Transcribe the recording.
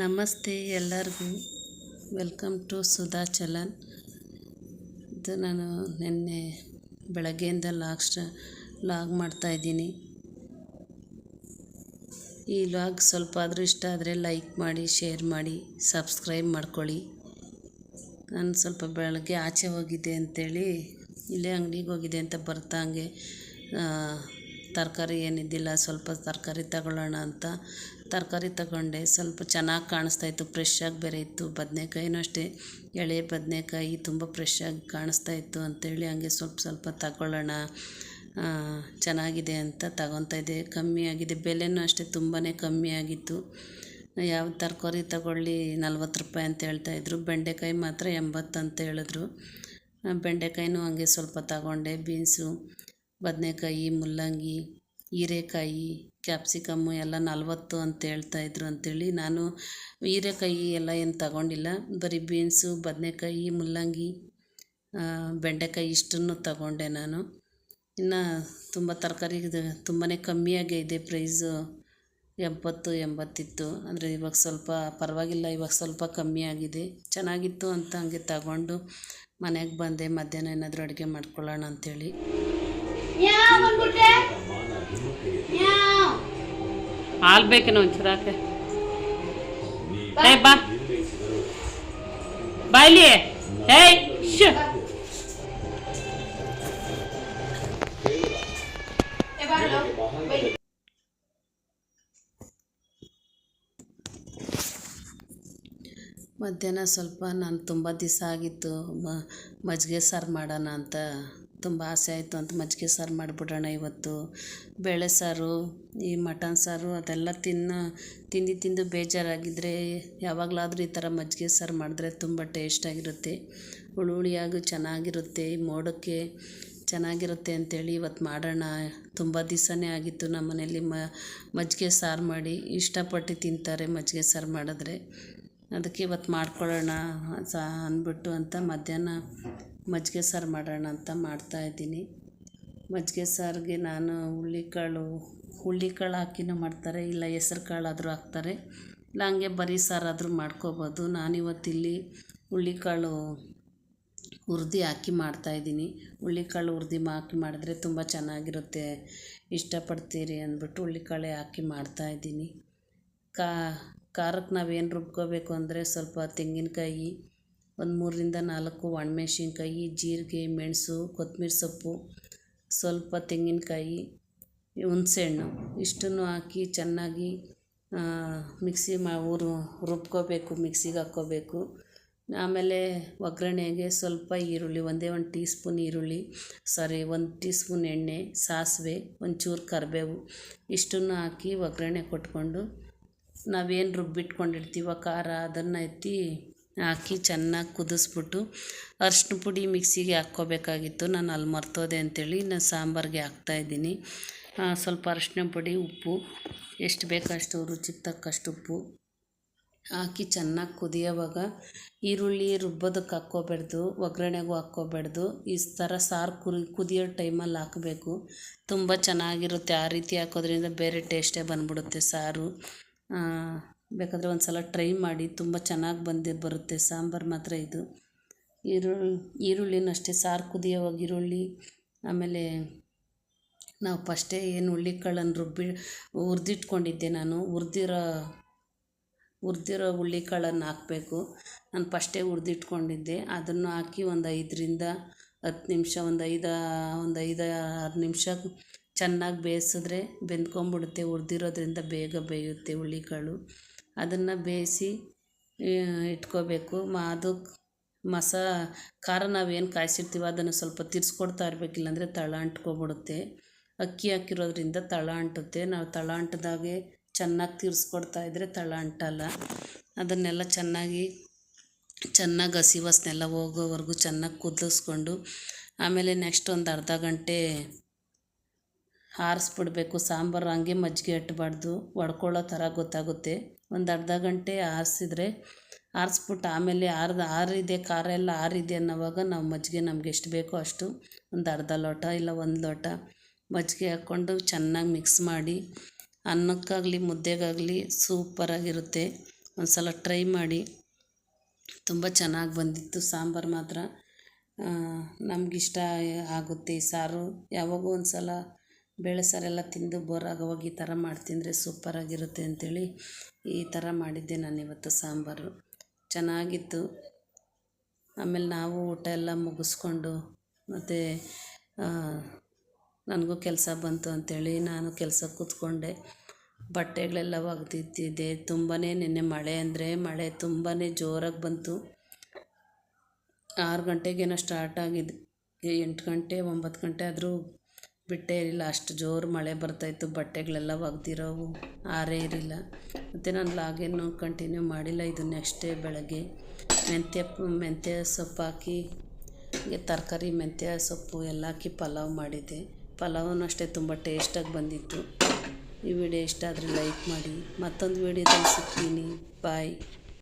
ನಮಸ್ತೆ ಎಲ್ಲರಿಗೂ. Welcome to Sudha ಚಲನ್. ಇದು ನಾನು ನಿನ್ನೆ ಬೆಳಗ್ಗೆಯಿಂದ ಲಾಗ್ ಲಾಗ್ ಮಾಡ್ತಾಯಿದ್ದೀನಿ ಈ ಲಾಗ್ ಸ್ವಲ್ಪ ಆದರೂ ಇಷ್ಟ ಆದರೆ ಲೈಕ್ ಮಾಡಿ, ಶೇರ್ ಮಾಡಿ, ಸಬ್ಸ್ಕ್ರೈಬ್ ಮಾಡ್ಕೊಳ್ಳಿ. ನಾನು ಸ್ವಲ್ಪ ಬೆಳಗ್ಗೆ ಆಚೆ ಹೋಗಿದ್ದೆ ಅಂಥೇಳಿ ಇಲ್ಲೇ ಅಂಗಡಿಗೆ ಹೋಗಿದೆ ಅಂತ ಬರ್ತಾ ಹಂಗೆ ತರಕಾರಿ ಏನಿದ್ದಿಲ್ಲ, ಸ್ವಲ್ಪ ತರಕಾರಿ ತಗೊಳ್ಳೋಣ ಅಂತ ತರಕಾರಿ ತಗೊಂಡೆ. ಸ್ವಲ್ಪ ಚೆನ್ನಾಗಿ ಕಾಣಿಸ್ತಾಯಿತ್ತು ಫ್ರೆಶ್ಶಾಗಿ ಬೇರೆ ಇತ್ತು ಬದನೇಕಾಯಿನೂ ಅಷ್ಟೇ. ಎಳೆ ಬದನೇಕಾಯಿ ತುಂಬ ಫ್ರೆಶ್ಶಾಗಿ ಕಾಣಿಸ್ತಾಯಿತ್ತು ಅಂಥೇಳಿ ಹಂಗೆ ಸ್ವಲ್ಪ ಸ್ವಲ್ಪ ತಗೊಳ್ಳೋಣ ಚೆನ್ನಾಗಿದೆ ಅಂತ ತಗೊತಾ ಇದ್ದೆ. ಕಮ್ಮಿ ಆಗಿದೆ. ಬೆಲೆನೂ ಅಷ್ಟೇ ತುಂಬಾ ಕಮ್ಮಿ ಆಗಿತ್ತು. ಯಾವ ತರಕಾರಿ ತಗೊಳ್ಳಿ, ನಲ್ವತ್ತು ರೂಪಾಯಿ ಅಂತ ಹೇಳ್ತಾ ಹೇಳ್ತಾಯಿದ್ರು ಬೆಂಡೆಕಾಯಿ ಮಾತ್ರ ಎಂಬತ್ತು ಅಂತ ಹೇಳಿದ್ರು. ಬೆಂಡೆಕಾಯಿನೂ ಹಂಗೆ ಸ್ವಲ್ಪ ತಗೊಂಡೆ. ಬೀನ್ಸು, ಬದನೇಕಾಯಿ, ಮುಲ್ಲಂಗಿ ಹೀರೆಕಾಯಿ ಕ್ಯಾಪ್ಸಿಕಮ್ಮು ಎಲ್ಲ ನಲ್ವತ್ತು ಅಂತ ಹೇಳ್ತಾಯಿದ್ರು ಅಂಥೇಳಿ ನಾನು ಹೀರೆಕಾಯಿ ಎಲ್ಲ ಏನು ತಗೊಂಡಿಲ್ಲ. ಬರೀ ಬೀನ್ಸು, ಬದನೇಕಾಯಿ, ಮುಲ್ಲಂಗಿ ಬೆಂಡೆಕಾಯಿ ಇಷ್ಟನ್ನು ತಗೊಂಡೆ ನಾನು. ಇನ್ನು ತುಂಬ ತರಕಾರಿ ತುಂಬಾ ಕಮ್ಮಿಯಾಗೇ ಇದೆ ಪ್ರೈಸು. ಎಂಬತ್ತು, ಎಂಬತ್ತಿತ್ತು. ಅಂದರೆ ಇವಾಗ ಸ್ವಲ್ಪ ಪರವಾಗಿಲ್ಲ, ಇವಾಗ ಸ್ವಲ್ಪ ಕಮ್ಮಿ ಆಗಿದೆ. ಚೆನ್ನಾಗಿತ್ತು ಅಂತ ಹಂಗೆ ತಗೊಂಡು ಮನೆಗೆ ಬಂದೆ. ಮಧ್ಯಾಹ್ನ ಏನಾದರೂ ಅಡುಗೆ ಮಾಡ್ಕೊಳ್ಳೋಣ ಅಂಥೇಳಿ ಹಾಲು ಬೇಕೇನೋ ಒಂಚೂರು ಹಾಕೆ. ಏ ಬಾ. ಬಾಯ್ಲಿ ಏಯ್ ಶ್. ಮಧ್ಯಾಹ್ನ ಸ್ವಲ್ಪ ನಾನು ತುಂಬ ದಿವಸ ಆಗಿತ್ತು. ಮಜ್ಜಿಗೆ ಸಾರು ಮಾಡೋಣ ಅಂತ. ತುಂಬ ಆಸೆ ಆಯಿತು ಅಂತ ಮಜ್ಜಿಗೆ ಸಾರು ಮಾಡಿಬಿಡೋಣ ಇವತ್ತು. ಬೇಳೆ ಸಾರು, ಈ ಮಟನ್ ಸಾರು ಅದೆಲ್ಲ ತಿನ್ನೋ ತಿಂದು ತಿಂದು ಬೇಜಾರಾಗಿದ್ದರೆ ಯಾವಾಗಲಾದರೂ ಈ ಥರ ಮಜ್ಜಿಗೆ ಸಾರು ಮಾಡಿದ್ರೆ ತುಂಬ ಟೇಸ್ಟಾಗಿರುತ್ತೆ ಹುಳಿ ಹುಳಿಯಾಗೂ ಚೆನ್ನಾಗಿರುತ್ತೆ ಮೋಡಕ್ಕೆ ಚೆನ್ನಾಗಿರುತ್ತೆ ಅಂಥೇಳಿ ಇವತ್ತು ಮಾಡೋಣ. ತುಂಬ ದಿವಸನೇ ಆಗಿತ್ತು ನಮ್ಮ ಮನೇಲಿ ಮಜ್ಜಿಗೆ ಸಾರು ಮಾಡಿ ಇಷ್ಟಪಟ್ಟು ತಿಂತಾರೆ ಮಜ್ಜಿಗೆ ಸಾರು ಮಾಡಿದ್ರೆ. ಅದಕ್ಕೆ ಇವತ್ತು ಮಾಡ್ಕೊಳ್ಳೋಣ ಸಾ, ಅಂದ್ಬಿಟ್ಟು ಅಂತ ಮಧ್ಯಾಹ್ನ ಮಜ್ಜಿಗೆ ಸಾರು ಮಾಡೋಣ ಅಂತ ಮಾಡ್ತಾಯಿದ್ದೀನಿ ಮಜ್ಜಿಗೆ ಸಾರಿಗೆ ನಾನು ಹುಳ್ಳಿಕಾಳು ಹುಳ್ಳಿಕಾಳು ಹಾಕಿನೂ ಮಾಡ್ತಾರೆ, ಇಲ್ಲ ಹೆಸ್ರು ಕಾಳಾದರೂ ಹಾಕ್ತಾರೆ. ಇಲ್ಲ ಹಂಗೆ ಬರೀ ಸಾರಾದರೂ ಮಾಡ್ಕೊಬೋದು. ನಾನಿವತ್ತಿಲ್ಲಿ ಹುಳ್ಳಿಕಾಳು ಹುರ್ದು ಹಾಕಿ ಮಾಡ್ತಾಯಿದ್ದೀನಿ ಹುಳ್ಳಿಕಾಳು ಹುರ್ದು ಹಾಕಿ ಮಾಡಿದ್ರೆ ತುಂಬ ಚೆನ್ನಾಗಿರುತ್ತೆ. ಇಷ್ಟಪಡ್ತೀರಿ ಅಂದ್ಬಿಟ್ಟು ಹುರ್ಳಿಕಾಳೆ ಹಾಕಿ ಮಾಡ್ತಾಯಿದ್ದೀನಿ ಕಾ ಖಾರಕ್ಕೆ ನಾವೇನು ರುಬ್ಕೋಬೇಕು ಅಂದರೆ ಸ್ವಲ್ಪ ತೆಂಗಿನಕಾಯಿ ಒಂದು ಮೂರರಿಂದ ನಾಲ್ಕು ಒಣಮೆಣ್ಸಿನ್ಕಾಯಿ, ಜೀರಿಗೆ, ಮೆಣಸು ಕೊತ್ತಂಬರಿ ಸೊಪ್ಪು, ಸ್ವಲ್ಪ ತೆಂಗಿನಕಾಯಿ, ಹುಣಸೆಹಣ್ಣು. ಇಷ್ಟನ್ನು ಹಾಕಿ ಚೆನ್ನಾಗಿ ಮಿಕ್ಸಿ ಮಾ, ಊರು ರುಬ್ಕೋಬೇಕು, ಮಿಕ್ಸಿಗೆ ಹಾಕ್ಕೋಬೇಕು. ಆಮೇಲೆ ಒಗ್ಗರಣೆಗೆ ಸ್ವಲ್ಪ ಈರುಳ್ಳಿ, ಒಂದೇ ಒಂದು ಟೀ ಸ್ಪೂನ್ ಈರುಳ್ಳಿ, ಸಾರಿ, ಒಂದು ಟೀ ಸ್ಪೂನ್ ಎಣ್ಣೆ, ಸಾಸಿವೆ, ಒಂಚೂರು ಕರಿಬೇವು. ಇಷ್ಟನ್ನು ಹಾಕಿ ಒಗ್ಗರಣೆ ಕೊಟ್ಕೊಂಡು ನಾವೇನು ರುಬ್ಬಿಟ್ಕೊಂಡಿರ್ತೀವೋ, ಖಾರ, ಅದನ್ನು ಎತ್ತಿ ಹಾಕಿ ಚೆನ್ನಾಗಿ ಕುದಿಸ್ಬಿಟ್ಟು ಅರ್ಶಿನ ಪುಡಿ ಮಿಕ್ಸಿಗೆ ಹಾಕ್ಕೋಬೇಕಾಗಿತ್ತು. ನಾನು ಅಲ್ಲಿ ಮರ್ತೋದೆ ಅಂಥೇಳಿ ನಾನು ಸಾಂಬಾರಿಗೆ ಹಾಕ್ತಾಯಿದ್ದೀನಿ ಸ್ವಲ್ಪ ಅರಶಿನ ಪುಡಿ, ಉಪ್ಪು. ಎಷ್ಟು ಬೇಕಷ್ಟು ರುಚಿಗೆ ತಕ್ಕಷ್ಟು ಉಪ್ಪು ಹಾಕಿ ಚೆನ್ನಾಗಿ ಕುದಿಯೋವಾಗ ಈರುಳ್ಳಿ ರುಬ್ಬೋದಕ್ಕೆ ಹಾಕ್ಕೋಬಾರ್ದು ಒಗ್ಗರಣೆಗೂ ಹಾಕ್ಕೋಬಾರ್ದು ಈ ಥರ ಸಾರು ಕುರಿ, ಕುದಿಯೋ ಟೈಮಲ್ಲಿ ಹಾಕಬೇಕು. ತುಂಬ ಚೆನ್ನಾಗಿರುತ್ತೆ. ಆ ರೀತಿ ಹಾಕೋದ್ರಿಂದ ಬೇರೆ ಟೇಸ್ಟೇ ಬಂದ್ಬಿಡುತ್ತೆ ಸಾರು. ಬೇಕಾದರೆ ಒಂದು ಸಲ ಟ್ರೈ ಮಾಡಿ. ತುಂಬ ಚೆನ್ನಾಗಿ ಬಂದು ಬರುತ್ತೆ. ಸಾಂಬಾರು ಮಾತ್ರ ಇದು. ಈರುಳ್ಳಿ, ಈರುಳ್ಳಿನೂ ಅಷ್ಟೇ. ಸಾರು ಕುದಿಯೋವಾಗ ಈರುಳ್ಳಿ, ಆಮೇಲೆ ನಾವು ಫಸ್ಟೇ ಏನು ಹುಳ್ಳಿಕಾಳನ್ನು ರುಬ್ಬಿ ಹುರ್ದಿಟ್ಕೊಂಡಿದ್ದೆ ನಾನು. ಹುರ್ದಿರೋ ಹುರ್ದಿರೋ ಹುಳ್ಳಿಕಾಳನ್ನು ಹಾಕಬೇಕು. ನಾನು ಫಸ್ಟೇ ಹುರ್ದಿಟ್ಕೊಂಡಿದ್ದೆ. ಅದನ್ನು ಹಾಕಿ ಒಂದು ಐದರಿಂದ ಹತ್ತು ನಿಮಿಷ, ಒಂದು ಐದು ಒಂದು ಐದು, ಆರು ನಿಮಿಷ ಚೆನ್ನಾಗಿ ಬೇಯಿಸಿದ್ರೆ ಬೆಂದ್ಕೊಂಬಿಡುತ್ತೆ ಹುರ್ದಿರೋದ್ರಿಂದ ಬೇಗ ಬೇಯುತ್ತೆ ಹುಳ್ಳಿಕಾಳು. ಅದನ್ನು ಬೇಯಿಸಿ ಇಟ್ಕೋಬೇಕು. ಮ, ಅದು ಮಸಾ, ಖಾರ ನಾವೇನು ಕಾಯಿಸಿರ್ತೀವೋ ಅದನ್ನು ಸ್ವಲ್ಪ ತಿರ್ಸ್ಕೊಡ್ತಾ ಇರಬೇಕು. ಇಲ್ಲಾಂದರೆ ತಳ ಅಂಟ್ಕೊಬಿಡುತ್ತೆ ಅಕ್ಕಿ ಹಾಕಿರೋದ್ರಿಂದ ತಳ ಅಂಟುತ್ತೆ. ನಾವು ತಳ ಅಂಟದಾಗೆ ಚೆನ್ನಾಗಿ ತಿರ್ಸ್ಕೊಡ್ತಾ ಇದ್ದರೆ ತಳ ಅಂಟಲ್ಲ. ಅದನ್ನೆಲ್ಲ ಚೆನ್ನಾಗಿ ಚೆನ್ನಾಗಿ ಹಸಿ ವಾಸನೆ ಎಲ್ಲ ಹೋಗೋವರೆಗೂ ಚೆನ್ನಾಗಿ ಕುದಿಸ್ಕೊಂಡು, ಆಮೇಲೆ ನೆಕ್ಸ್ಟ್ ಒಂದು ಅರ್ಧ ಗಂಟೆ ಆರಿಸ್ಬಿಡ್ಬೇಕು ಸಾಂಬಾರು ಹಂಗೆ ಮಜ್ಜಿಗೆ ಇಟ್ಬಾರ್ದು. ಒಡ್ಕೊಳ್ಳೋ ಥರ ಗೊತ್ತಾಗುತ್ತೆ. ಒಂದು ಅರ್ಧ ಗಂಟೆ ಆರಿಸಿದ್ರೆ ಆರಿಸ್ಬಿಟ್ಟು ಆಮೇಲೆ ಆರ್ದು ಆರಿದೆ ಖಾರ ಎಲ್ಲ ಆರಿದೆ ಅನ್ನೋವಾಗ ನಾವು ಮಜ್ಜಿಗೆ ನಮ್ಗೆ ಎಷ್ಟು ಬೇಕೋ ಅಷ್ಟು ಒಂದು ಅರ್ಧ ಲೋಟ ಇಲ್ಲ ಒಂದು ಲೋಟ ಮಜ್ಜಿಗೆ ಹಾಕ್ಕೊಂಡು ಚೆನ್ನಾಗಿ ಮಿಕ್ಸ್ ಮಾಡಿ ಅನ್ನಕ್ಕಾಗಲಿ, ಮುದ್ದೆಗಾಗಲಿ ಸೂಪರಾಗಿರುತ್ತೆ ಒಂದು ಸಲ ಟ್ರೈ ಮಾಡಿ. ತುಂಬ ಚೆನ್ನಾಗಿ ಬಂದಿತ್ತು ಸಾಂಬಾರು ಮಾತ್ರ. ನಮಗಿಷ್ಟ ಆಗುತ್ತೆ ಸಾರು. ಯಾವಾಗೋ ಒಂದು ಸಲ ಬೇಳೆ ಸಾರೆಲ್ಲ ತಿಂದು ಬೋರಾಗೋವಾಗ ಈ ಥರ ಮಾಡಿ ತಿಂದರೆ ಸೂಪರಾಗಿರುತ್ತೆ ಅಂಥೇಳಿ ಈ ಥರ ಮಾಡಿದ್ದೆ ನಾನು ಇವತ್ತು ಸಾಂಬಾರು. ಚೆನ್ನಾಗಿತ್ತು. ಆಮೇಲೆ ನಾವು ಊಟ ಎಲ್ಲ ಮುಗಿಸ್ಕೊಂಡು ಮತ್ತು ನನಗೂ ಕೆಲಸ ಬಂತು ಅಂಥೇಳಿ ನಾನು ಕೆಲಸ ಕೂತ್ಕೊಂಡೆ. ಬಟ್ಟೆಗಳೆಲ್ಲ ಒಗೆದಿದ್ದಿದ್ದೆ ತುಂಬಾ ನಿನ್ನೆ ಮಳೆ ಅಂದರೆ ಮಳೆ ತುಂಬಾ ಜೋರಾಗಿ ಬಂತು. ಆರು ಗಂಟೆಗೇನೋ ಸ್ಟಾರ್ಟ್ ಆಗಿದೆ. ಎಂಟು ಗಂಟೆ, ಒಂಬತ್ತು ಗಂಟೆ ಆದರೂ ಬಿಟ್ಟೇ ಇರಲಿಲ್ಲ. ಅಷ್ಟು ಜೋರು ಮಳೆ ಬರ್ತಾಯಿತ್ತು, ಬಟ್ಟೆಗಳೆಲ್ಲ ಒಗೆದಿರೋವು ಆರೇ ಇರಲಿಲ್ಲ. ಮತ್ತು ನಾನು ಲಾಗೇನು ಕಂಟಿನ್ಯೂ ಮಾಡಿಲ್ಲ. ಇದು ನೆಕ್ಸ್ಟ್ ಬೆಳಗ್ಗೆ ಮೆಂತ್ಯ ಮೆಂತ್ಯ ಸೊಪ್ಪು ಹಾಕಿ ತರಕಾರಿ, ಮೆಂತ್ಯ ಸೊಪ್ಪು ಎಲ್ಲ ಹಾಕಿ ಪಲಾವ್ ಮಾಡಿದ್ದೆ. ಪಲಾವೂ ಅಷ್ಟೇ ತುಂಬ ಟೇಸ್ಟಾಗಿ ಬಂದಿತ್ತು. ಈ ವಿಡಿಯೋ ಇಷ್ಟ ಆದರೆ ಲೈಕ್ ಮಾಡಿ. ಮತ್ತೊಂದು ವಿಡಿಯೋದಲ್ಲಿ ಸಿಗ್ತೀನಿ. ಬಾಯ್.